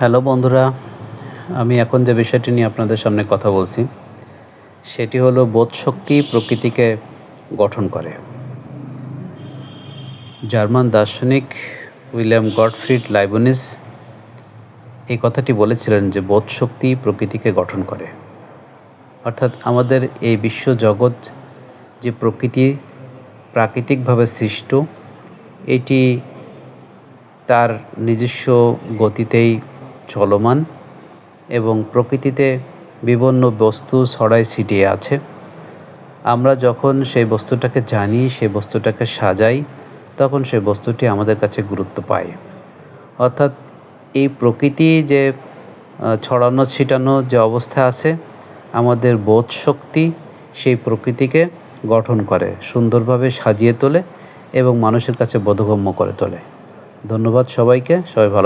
Hello বন্ধুরা, আমি এখন যে বিষয়টি নিয়ে আপনাদের সামনে কথা বলছি, সেটি হলো বোধশক্তি প্রকৃতিকে গঠন করে। জার্মান দার্শনিক উইলিয়াম গডফ্রিড লাইবনিস এই কথাটি বলেছিলেন যে বোধশক্তি প্রকৃতিকে গঠন করে। অর্থাৎ আমাদের এই বিশ্ব জগৎ যে প্রকৃতি প্রাকৃতিকভাবে সৃষ্ট, এটি তার নিজস্ব গতিতেই চলমান এবং প্রকৃতিতে বিভিন্ন বস্তু ছড়াই ছিটিয়ে আছে। আমরা যখন সেই বস্তুটাকে জানি, সেই বস্তুটাকে সাজাই, তখন সেই বস্তুটি আমাদের কাছে গুরুত্ব পায়। অর্থাৎ এই প্রকৃতি যে ছড়ানো, ছিটানো যে অবস্থা আছে, আমাদের বোধ শক্তি সেই প্রকৃতিকে গঠন করে, সুন্দরভাবে সাজিয়ে তোলে এবং মানুষের কাছে বোধগম্য করে তোলে। ধন্যবাদ সবাইকে, সবাই ভালো।